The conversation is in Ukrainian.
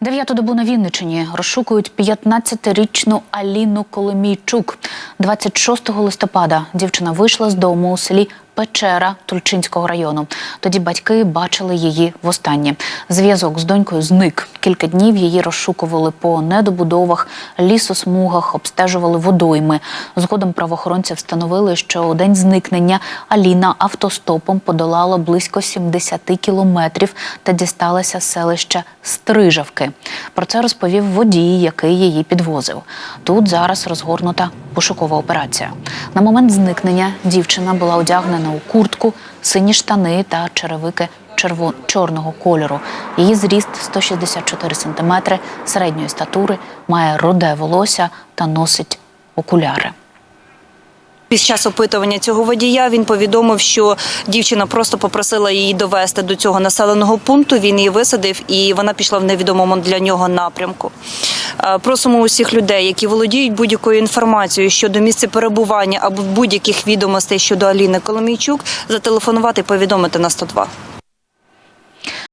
Дев'яту добу на Вінничині розшукують 15-річну Аліну Коломійчук. 26 листопада дівчина вийшла з дому у селі Печера Тульчинського району. Тоді батьки бачили її востаннє. Зв'язок з донькою зник. Кілька днів її розшукували по недобудовах, лісосмугах, обстежували водойми. Згодом правоохоронці встановили, що у день зникнення Аліна автостопом подолала близько 70 кілометрів та дісталася з селища Стрижавки. Про це розповів водій, який її підвозив. Тут зараз розгорнута пошукова операція. На момент зникнення дівчина була одягнена у куртку, сині штани та черевики черво- чорного кольору. Її зріст 164 см, середньої статури, має роде волосся та носить окуляри. Під час опитування цього водія він повідомив, що дівчина просто попросила її довести до цього населеного пункту. Він її висадив, і вона пішла в невідомому для нього напрямку. Е, Просимо усіх людей, які володіють будь-якою інформацією щодо місця перебування або будь-яких відомостей щодо Аліни Коломійчук, зателефонувати і повідомити на 102.